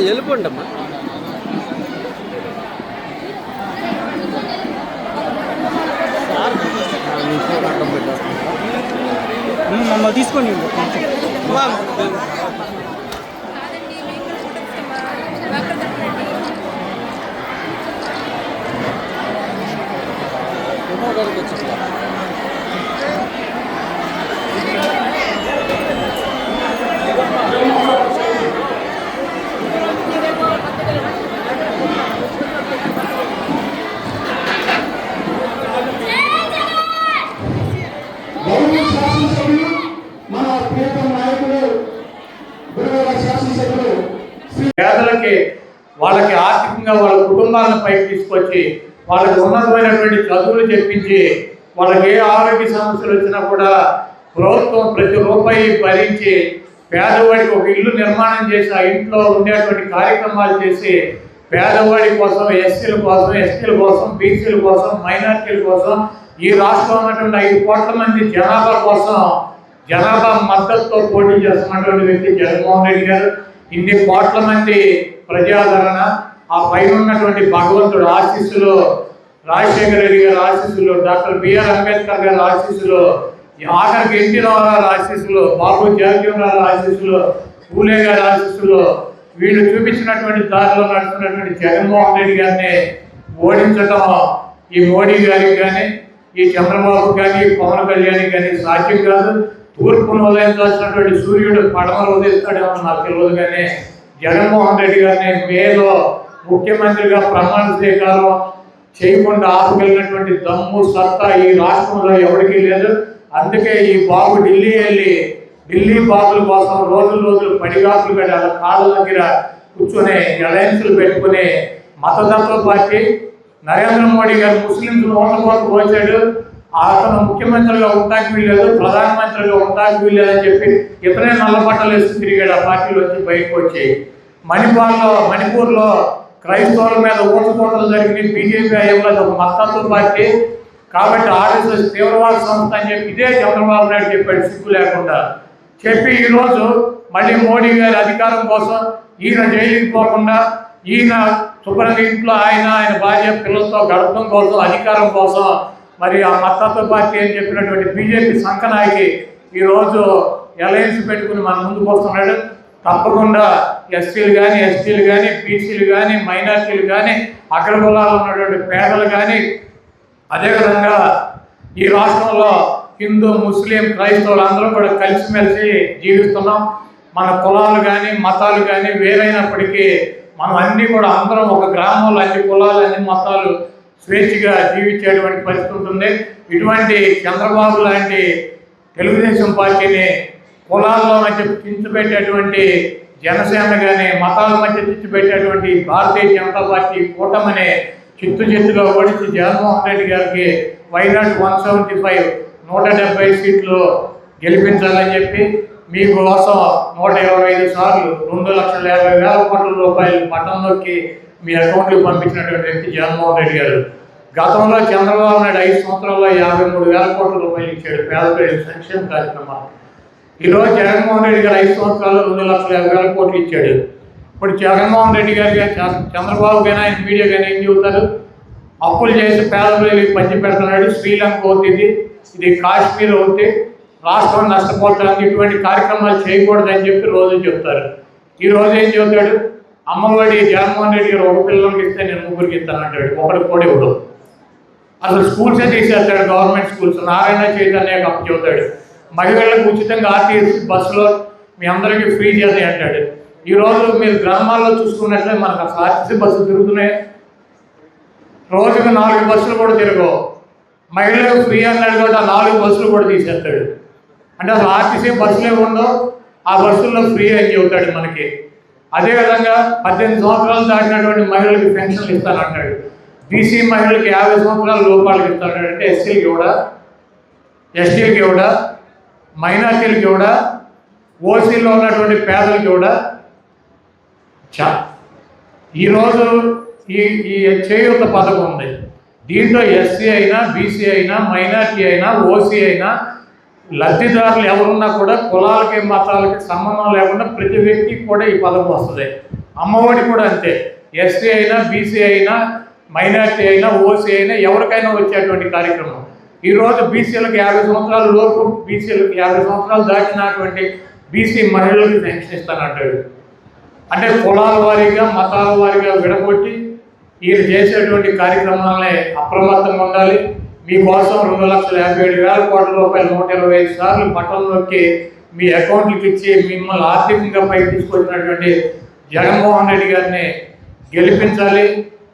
వెళ్ళిపోండి అమ్మా మమ్మల్ని తీసుకొని అమ్మా కాదండి మీకు డాక్టర్ తప్పండి ఏమో గారికి వచ్చింది గౌరవ శాసనసభ్యులు మన ప్రియతమ నాయకులు గురుగారు శాసనసభ్యులు పేదలకి వాళ్ళకి ఆర్థికంగా వాళ్ళ కుటుంబాలను పైకి తీసుకొచ్చి వాళ్ళకి ఉన్నతమైనటువంటి చదువులు చెప్పించి వాళ్ళకి ఏ ఆరోగ్య సమస్యలు వచ్చినా కూడా ప్రభుత్వం ప్రతి రూపాయి భరించి పేదవాడికి ఒక ఇల్లు నిర్మాణం చేసి ఆ ఇంట్లో ఉండేటువంటి కార్యక్రమాలు చేసి పేదవాడి కోసం ఎస్సీల కోసం ఎస్టీల కోసం బీసీల కోసం మైనార్టీల కోసం ఈ రాష్ట్రంలో ఉన్నటువంటి ఐదు కోట్ల మంది జనాభా కోసం జనాభా మద్దతుతో పోటీ చేస్తున్నటువంటి వ్యక్తి జగన్మోహన్ రెడ్డి గారు. ఇన్ని కోట్ల మంది ప్రజాదరణ ఆ పైన ఉన్నటువంటి భగవంతుడు ఆశీస్సులు రాజశేఖర రెడ్డి గారి ఆశీస్సులు డాక్టర్ బిఆర్ అంబేద్కర్ గారి ఆశీస్సులు ఈ ఆఖరికి ఎన్టీ రామారావు ఆశీస్సులు బాబు జగజీవనరావు ఆశీస్సులు పూలే గారి ఆశీస్సులు వీళ్ళు చూపించినటువంటి దారిలో నడుస్తున్నటువంటి జగన్మోహన్ రెడ్డి గారిని ఓడించడం ఈ మోడీ గారికి కానీ ఈ చంద్రబాబు కానీ పవన్ కళ్యాణ్ కానీ సాధ్యం కాదు. తూర్పును ఉదయించాల్సినటువంటి సూర్యుడు పడమలు ఉదయిస్తాడేమో నాకు తెలియదు కానీ జగన్మోహన్ రెడ్డి గారిని మేలో ముఖ్యమంత్రిగా ప్రమాణ స్వీకారం చేయకుండా ఆపగలిగినటువంటి దమ్ము సత్తా ఈ రాష్ట్రంలో ఎవరికీ లేదు. అందుకే ఈ బాబు ఢిల్లీ వెళ్ళి ఢిల్లీ బాబుల కోసం రోజులు రోజులు పడిగాసులు పెట్టి వాళ్ళ కాళ్ళ దగ్గర కూర్చొని అలయన్సులు పెట్టుకుని మతతత్వ పార్టీ నరేంద్ర మోడీ గారు ముస్లింస్ ఓట్ల కోసం వచ్చాడు. అతను ముఖ్యమంత్రిగా ఉండడానికి వీల్లేదు ప్రధానమంత్రిగా ఉండడానికి వీల్లేదని చెప్పి ఇతనే నల్ల బట్టలు తిరిగాడు. ఆ పార్టీలో వచ్చి బయటకు వచ్చి మణిపాల్లో మణిపూర్లో క్రైస్తవుల మీద ఊచకోతలు జరిగినాయి బీజేపీ అయ్యంలో ఒక మత్తత్వ పార్టీ కాబట్టి ఆర్ఎస్ఎస్ తీవ్రవాద సంస్థ అని చెప్పి ఇదే చంద్రబాబు నాయుడు చెప్పాడు సిగ్గు లేకుండా. చెప్పి ఈరోజు మళ్ళీ మోడీ గారి అధికారం కోసం ఈయన జైలుకి పోకుండా ఈయన శుభ్రంగా ఇంట్లో ఆయన ఆయన భార్య పిల్లలతో గడపడం కోసం అధికారం కోసం మరి ఆ మద్దతు పార్టీ అని చెప్పినటువంటి బీజేపీ సంకనాయకి ఈరోజు అలయన్స్ పెట్టుకుని మన ముందుకు వస్తున్నాడు. తప్పకుండా ఎస్సీలు కానీ ఎస్టీలు కానీ బీసీలు కానీ మైనార్టీలు కానీ అగ్ర కులాలు ఉన్నటువంటి పేదలు కానీ అదేవిధంగా ఈ రాష్ట్రంలో హిందూ ముస్లిం క్రైస్తవులు అందరూ కూడా కలిసిమెలిసి జీవిస్తున్నాం. మన కులాలు కానీ మతాలు కానీ వేరైనప్పటికీ మనం అన్నీ కూడా అందరం ఒక గ్రామంలో అన్ని కులాలు అన్ని మతాలు స్వేచ్ఛగా జీవించేటువంటి పరిస్థితి ఉంటుంది ఇటువంటి చంద్రబాబు లాంటి తెలుగుదేశం పార్టీని కులాల్లో మధ్య చించిపెట్టేటువంటి జనసేన కానీ మతాల మధ్య చిచ్చు పెట్టేటువంటి భారతీయ జనతా పార్టీ కూటమనే చిత్తు చిత్తులో ఓడించి జగన్మోహన్ రెడ్డి గారికి వైనాట్ వన్ సెవెంటీ ఫైవ్ నూట డెబ్బై సీట్లు గెలిపించాలని చెప్పి మీకోసం నూట ఇరవై ఐదు సార్లు రెండు లక్షల యాభై వేల కోట్ల రూపాయలు పట్టణంలోకి మీ అకౌంట్కి పంపించినటువంటి వ్యక్తి జగన్మోహన్ రెడ్డి గారు. గతంలో చంద్రబాబు నాయుడు ఐదు సంవత్సరాల్లో యాభై మూడు వేల కోట్ల రూపాయలు ఇచ్చాడు. పేద ప్రజల సంక్షేమ కార్యక్రమాలు. ఈరోజు జగన్మోహన్ రెడ్డి గారు ఐదు సంవత్సరాలు రెండు లక్షల యాభై వేల కోట్లు ఇచ్చాడు. ఇప్పుడు జగన్మోహన్ రెడ్డి గారు చంద్రబాబు కానీ ఆయన మీడియా కానీ ఏం చెబుతారు? అప్పులు చేసి పేద పంచి పెడుతున్నాడు. శ్రీలంక అవుతుంది ఇది. కాశ్మీర్ అవుతుంది రాష్ట్రం నష్టపోతుంది ఇటువంటి కార్యక్రమాలు చేయకూడదని చెప్పి రోజు చెప్తారు. ఈ రోజు ఏం చెబుతాడు? అమ్మఒడి జగన్మోహన్ రెడ్డి గారు ఒక పిల్లలకి ఇస్తే నేను ముగ్గురికి ఇస్తాను అంటాడు. ఒకటి కూడా ఇవ్వడు. అసలు స్కూల్సే తీసేస్తాడు గవర్నమెంట్ స్కూల్స్. నారాయణ చైతన్య అప్పు చెబుతాడు. మహిళలకు ఉచితంగా ఆర్టీసీ బస్సులో మీ అందరికీ ఫ్రీ చేసి అంటాడు. ఈ రోజు మీరు గ్రామాల్లో చూసుకున్నట్లే మనకు అసలు ఆర్టీసీ బస్సులు తిరుగుతున్నాయి. రోజుకు నాలుగు బస్సులు కూడా తిరగవు. మహిళలకు ఫ్రీ అన్నాడు కాబట్టి ఆ నాలుగు బస్సులు కూడా తీసేస్తాడు. అంటే అసలు ఆర్టీసీ బస్సులే ఉండవు ఆ బస్సుల్లో ఫ్రీ అని చెబుతాడు మనకి. అదేవిధంగా పద్దెనిమిది సంవత్సరాలు దాటినటువంటి మహిళలకు పెన్షన్లు ఇస్తానంటాడు. బీసీ మహిళలకు యాభై సంవత్సరాల లోపాలకు ఇస్తాడు అంటే ఎస్సీలకి కూడా ఎస్టీలకి కూడా మైనార్టీలకి కూడా ఓసీలో ఉన్నటువంటి పేదలకి కూడా చా ఈరోజు ఈ ఈ చేయూత పథకం ఉంది. దీంట్లో ఎస్సీ అయినా బీసీ అయినా మైనార్టీ అయినా ఓసీ అయినా లబ్ధిదారులు ఎవరున్నా కూడా కులాలకి మతాలకి సంబంధం లేకుండా ప్రతి వ్యక్తికి కూడా ఈ పథకం వస్తుంది. అమ్మఒడి కూడా అంతే. ఎస్సీ అయినా బీసీ అయినా మైనార్టీ అయినా ఓసీ అయినా ఎవరికైనా వచ్చేటువంటి కార్యక్రమం. ఈ రోజు బీసీలకు యాభై సంవత్సరాల లోపు బీసీలకు యాభై సంవత్సరాలు దాటినటువంటి బీసీ మహిళలకు పెన్షన్ ఇస్తానంటాడు అంటే కులాల వారీగా మతాల వారీగా విడగొట్టి ఈయన చేసేటువంటి కార్యక్రమాలనే అప్రమత్తంగా ఉండాలి. మీకోసం రెండు లక్షల యాభై ఏడు వేల కోట్ల రూపాయలు నూట ఇరవై ఐదు సార్లు పట్టణంలోకి మీ అకౌంట్లకు ఇచ్చి మిమ్మల్ని ఆర్థికంగా పైకి తీసుకొచ్చినటువంటి జగన్మోహన్ రెడ్డి గారిని గెలిపించాలి.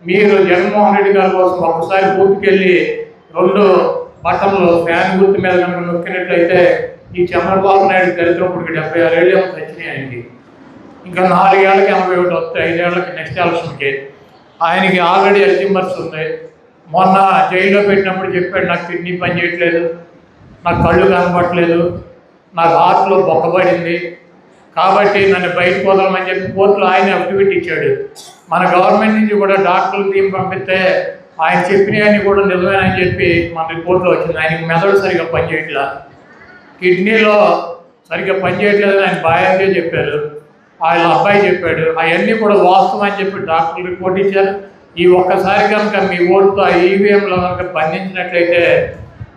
మీరు జగన్మోహన్ రెడ్డి గారి కోసం ఒకసారి పూర్తికెళ్ళి రెండు బట్టలు ఫ్యాన్ గుర్తు మీద కనుక నొక్కినట్లయితే ఈ చంద్రబాబు నాయుడు దరిద్రపుడికి డెబ్బై ఆరు ఏళ్ళు ఏమో వచ్చినాయి ఆయనకి. ఇంకా నాలుగేళ్ళకి ఎనభై ఒకటి వస్తాయి ఐదేళ్ళకి నెక్స్ట్ ఎలక్షన్కి. ఆయనకి ఆల్రెడీ అల్జిమర్స్ ఉన్నాయి. మొన్న జైల్లో పెట్టినప్పుడు చెప్పాడు నాకు కిడ్నీ పని చేయట్లేదు నాకు కళ్ళు కనపట్లేదు నాకు హార్ట్లో బొక్కబడింది కాబట్టి నన్ను బయటకు వదలమని చెప్పి కోర్టులో ఆయన అఫిడవిట్ ఇచ్చాడు. మన గవర్నమెంట్ నుంచి కూడా డాక్టర్లు టీం పంపిస్తే ఆయన చెప్పినవన్నీ కూడా నిజమేనని చెప్పి మన రిపోర్ట్లో వచ్చింది. ఆయనకి మెదడు సరిగా పనిచేయట్లా. కిడ్నీలో సరిగ్గా పనిచేయట్లేదని ఆయన భయంగా చెప్పారు. ఆయన అబ్బాయి చెప్పాడు. అవన్నీ కూడా వాస్తవం అని చెప్పి డాక్టర్లు రిపోర్ట్ ఇచ్చారు. ఈ ఒక్కసారి కనుక మీ ఓటుతో ఆ ఈవీఎంలో కనుక బంధించినట్లయితే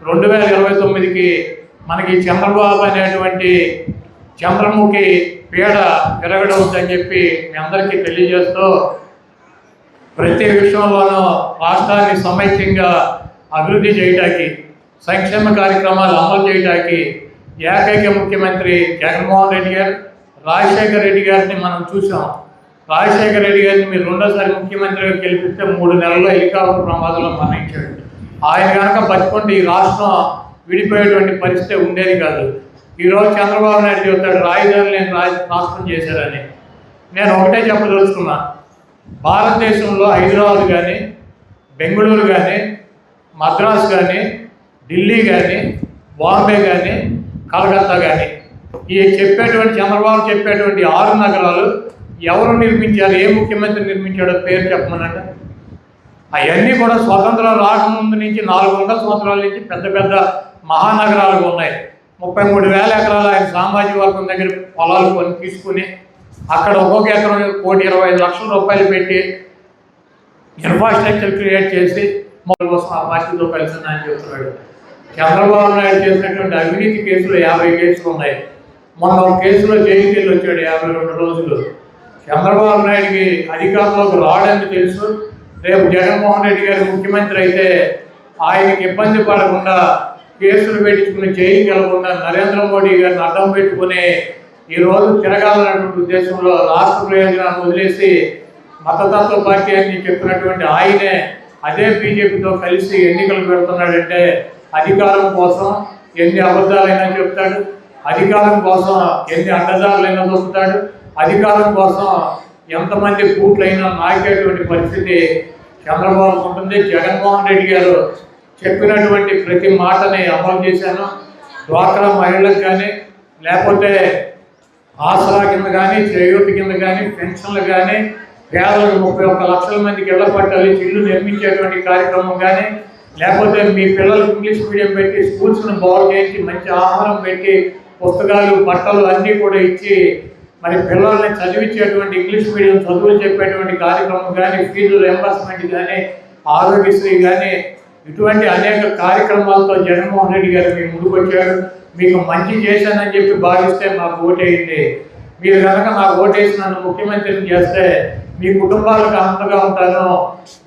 రెండు వేల ఇరవై తొమ్మిదికి మనకి చంద్రబాబు అనేటువంటి చంద్రముఖి పీడ విరగడవుతుందని చెప్పి మీ అందరికీ తెలియజేస్తూ ప్రతి విషయంలోనూ రాష్ట్రాన్ని సమైక్యంగా అభివృద్ధి చేయడానికి సంక్షేమ కార్యక్రమాలు అమలు చేయడానికి ఏకైక ముఖ్యమంత్రి జగన్మోహన్ రెడ్డి గారు రాజశేఖర రెడ్డి గారిని మనం చూసాం. రాజశేఖర రెడ్డి గారిని మీరు రెండోసారి ముఖ్యమంత్రిగా గెలిపిస్తే మూడు నెలల్లో హెలికాప్టర్ ప్రమాదంలో మరణించాడు. ఆయన కనుక బతుకుంటే ఈ రాష్ట్రం విడిపోయేటువంటి పరిస్థితి ఉండేది కాదు. ఈరోజు చంద్రబాబు నాయుడు చెబుతాడు రాజధాని లేని రాష్ట్రం చేశారని. నేను ఒకటే చెప్పదలుచుకున్నాను భారతదేశంలో హైదరాబాద్ కానీ బెంగళూరు కానీ మద్రాస్ కానీ ఢిల్లీ కానీ బాంబే కానీ కలకత్తా కానీ ఈ చెప్పేటువంటి చంద్రబాబు చెప్పేటువంటి ఆరు నగరాలు ఎవరు నిర్మించారు ఏ ముఖ్యమంత్రి నిర్మించాడో పేరు చెప్పమనంటే అవన్నీ కూడా స్వతంత్రం రాకముందు నుంచి నాలుగు వందల సంవత్సరాల నుంచి పెద్ద పెద్ద మహానగరాలు ఉన్నాయి. ముప్పై మూడు వేల ఎకరాలు ఆయన సామాజిక వర్గం దగ్గర పొలాలు కొని తీసుకుని అక్కడ ఒక్కొక్క ఎకరం కోటి ఇరవై ఐదు లక్షల రూపాయలు పెట్టి ఇన్ఫ్రాస్ట్రక్చర్ క్రియేట్ చేసి మొదలు కోసం ఆ పార్టీతో కలిసిందని చెప్తున్నాడు చంద్రబాబు నాయుడు చేసినటువంటి అవినీతి కేసులు యాభై కేసులు ఉన్నాయి. మొన్న ఒక కేసులో జైలుకి వచ్చాడు యాభై రెండు రోజులు. చంద్రబాబు నాయుడికి అధికారంలోకి రావడానికి తెలుసు. రేపు జగన్మోహన్ రెడ్డి గారు ముఖ్యమంత్రి అయితే ఆయనకి ఇబ్బంది పడకుండా కేసులు పెట్టుకుని జైలుకి వెళ్ళకుండా నరేంద్ర మోడీ గారిని అడ్డం పెట్టుకుని ఈ రోజు తిరగాలన్నటువంటి ఉద్దేశంలో రాష్ట్ర ప్రయోజనాన్ని వదిలేసి మతతత్వ పార్టీ అని చెప్పినటువంటి ఆయనే అదే బీజేపీతో కలిసి ఎన్నికలు పెడుతున్నాడంటే అధికారం కోసం ఎన్ని అబద్ధాలైనా చెప్తాడు అధికారం కోసం ఎన్ని అడ్డదారులైనా దొరుకుతాడు అధికారం కోసం ఎంతమంది బూట్లైనా నాకేటువంటి పరిస్థితి చంద్రబాబు ఉంటుంది. జగన్మోహన్ రెడ్డి గారు చెప్పినటువంటి ప్రతి మాటని అమలు చేశాను. డ్వాక్రా మహిళలకు కానీ లేకపోతే ఆసరా కింద కానీ చేయూతి కింద కానీ పెన్షన్లు కానీ పేదలకు ముప్పై ఒక్క లక్షల మందికి ఇళ్ళ పట్టాలి ఇల్లు నిర్మించేటువంటి కార్యక్రమం కానీ లేకపోతే మీ పిల్లలకు ఇంగ్లీష్ మీడియం పెట్టి స్కూల్స్ను బాగు చేసి మంచి ఆహారం పెట్టి పుస్తకాలు బట్టలు అన్నీ కూడా ఇచ్చి మరి పిల్లల్ని చదివించేటువంటి ఇంగ్లీష్ మీడియం చదువులు చెప్పేటువంటి కార్యక్రమం కానీ ఫీజు రియంబర్స్మెంట్ కానీ ఆరోగ్యశ్రీ కానీ ఇటువంటి అనేక కార్యక్రమాలతో జగన్మోహన్ రెడ్డి గారు మీ ముందుకొచ్చారు. మీకు మంచి చేశానని చెప్పి భావిస్తే మాకు ఓటేయండి. మీరు కనుక నాకు ఓటేసి నన్ను ముఖ్యమంత్రిని చేస్తే మీ కుటుంబాలకు అంతగా ఉంటాను.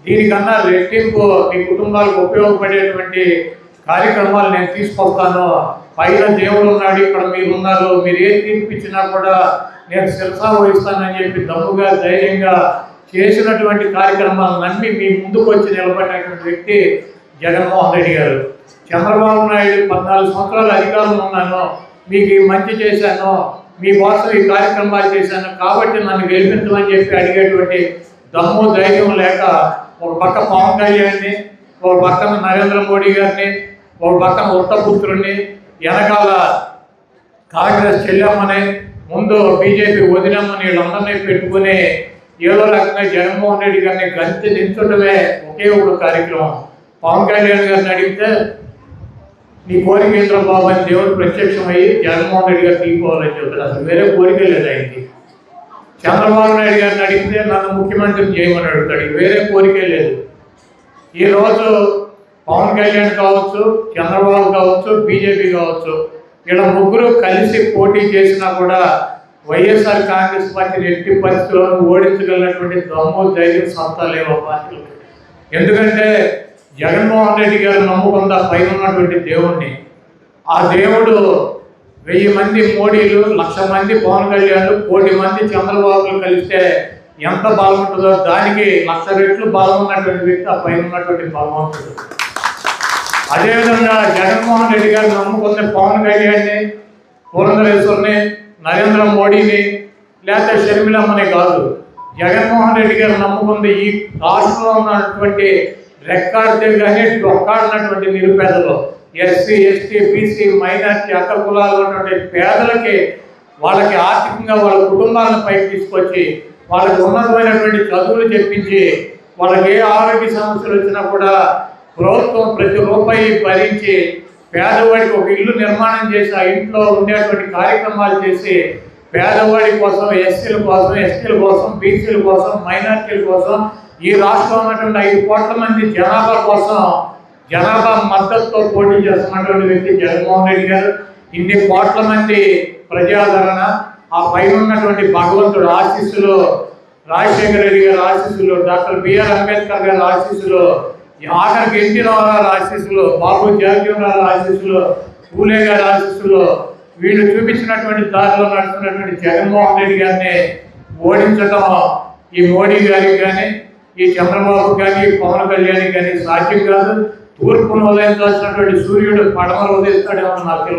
దీనికన్నా రెట్టింపు మీ కుటుంబాలకు ఉపయోగపడేటువంటి కార్యక్రమాలు నేను తీసుకొస్తాను. పైన దేవుడు ఉన్నాడు ఇక్కడ మీరు ఉన్నారు. మీరు ఏం తీర్పిచ్చినా కూడా నేను శిరసా వహిస్తానని చెప్పి దమ్ముగా ధైర్యంగా చేసినటువంటి కార్యక్రమాలు నమ్మి మీ ముందుకు వచ్చి నిలబడినటువంటి వ్యక్తి జగన్మోహన్ రెడ్డి గారు. చంద్రబాబు నాయుడు పద్నాలుగు సంవత్సరాలు అధికారంలో ఉన్నాను మీకు మంచి చేశాను మీ కోసం ఈ కార్యక్రమాలు చేశాను కాబట్టి నన్ను గెలిపించమని చెప్పి అడిగేటువంటి దమ్ము ధైర్యం లేక ఒక పక్క పవన్ కళ్యాణ్ని ఒక పక్కన నరేంద్ర మోడీ గారిని ఒక పక్కన ఉత్తపుత్రుడిని వెనకాల కాంగ్రెస్ చెల్లెమ్మని ముందు బీజేపీ వదినమ్మని వీళ్ళందరినీ పెట్టుకుని ఏదో రకంగా జగన్మోహన్ రెడ్డి గారిని గంతి దించడమే ఒకే ఒక కార్యక్రమం. పవన్ కళ్యాణ్ గారిని అడిగితే నీ కోరిక ఏంద్ర బాబు అని దేవుడు ప్రత్యక్షమయ్యి జగన్మోహన్ రెడ్డి గారు తీసుకోవాలని చెప్తాడు. అసలు వేరే కోరిక లేదు ఆయనకి. చంద్రబాబు నాయుడు గారిని అడిగితే నన్ను ముఖ్యమంత్రిని చేయమని అడుగుతాడు. వేరే కోరికే లేదు. ఈరోజు పవన్ కళ్యాణ్ కావచ్చు చంద్రబాబు కావచ్చు బీజేపీ కావచ్చు ఇలా ముగ్గురు కలిసి పోటీ చేసినా కూడా వైఎస్ఆర్ కాంగ్రెస్ పార్టీని ఎట్టి పరిస్థితుల్లో ఓడించగలిగినటువంటి దమ్ము ధైర్యం సత్తా లేవు ఆ ఎందుకంటే జగన్మోహన్ రెడ్డి గారు నమ్ముకుందా పైన ఉన్నటువంటి దేవుణ్ణి ఆ దేవుడు వెయ్యి మంది మోడీలు లక్ష మంది పవన్ కళ్యాణ్ కోటి మంది చంద్రబాబులు కలిస్తే ఎంత బలం ఉంటుందో దానికి లక్ష రెట్లు బలం ఉన్నటువంటి వ్యక్తి ఆ పైన ఉన్నటువంటి బలవంతుడు. అదేవిధంగా జగన్మోహన్ రెడ్డి గారు నమ్ముకున్న పవన్ కళ్యాణ్ని పురంధరేశ్వరిని నరేంద్ర మోడీని లేకపోతే షర్మిలమ్మని కాదు జగన్మోహన్ రెడ్డి గారు నమ్ముకుంది ఈ రాష్ట్రంలో ఉన్నటువంటి రెక్కాడితే కానీ డొక్కాడినటువంటి నిరుపేదలు ఎస్సీ ఎస్టీ బీసీ మైనార్టీ అక్క కులాలు ఉన్నటువంటి పేదలకి వాళ్ళకి ఆర్థికంగా వాళ్ళ కుటుంబాలను పైకి తీసుకొచ్చి వాళ్ళకి ఉన్నతమైనటువంటి చదువులు చెప్పించి వాళ్ళకి ఏ ఆరోగ్య సమస్యలు వచ్చినా కూడా ప్రభుత్వం ప్రతి రూపాయి భరించి పేదవాడికి ఒక ఇల్లు నిర్మాణం చేసి ఆ ఇంట్లో ఉండేటువంటి కార్యక్రమాలు చేసి పేదవాడి కోసం ఎస్సీల కోసం ఎస్టీల కోసం బీసీల కోసం మైనార్టీల కోసం ఈ రాష్ట్రంలో ఉన్నటువంటి ఐదు కోట్ల మంది జనాభా కోసం జనాభా మద్దతుతో పోటీ చేస్తున్నటువంటి వ్యక్తి జగన్మోహన్ రెడ్డి గారు. ఇన్ని కోట్ల మంది ప్రజాదరణ ఆ పైన ఉన్నటువంటి భగవంతుడు ఆశీస్సులు రాజశేఖర రెడ్డి గారి ఆశీస్సులు డాక్టర్ బిఆర్ అంబేద్కర్ గారి ఆశీస్సులు ఈ ఆఖరికి ఎన్టీ రామారావు ఆశీస్సులు బాబు జగజీవనరావు ఆశీస్సులు పూలే గారి ఆశీస్సులు వీళ్ళు చూపించినటువంటి దారిలో నడుస్తున్నటువంటి జగన్మోహన్ రెడ్డి గారిని ఓడించడం ఈ మోడీ గారికి కానీ ఈ చంద్రబాబు కానీ పవన్ కళ్యాణ్ కానీ సాధ్యం కాదు. తూర్పును ఉదయించాల్సినటువంటి సూర్యుడు పడమలు ఉదయిస్తాడేమో నాకు తెలియదు.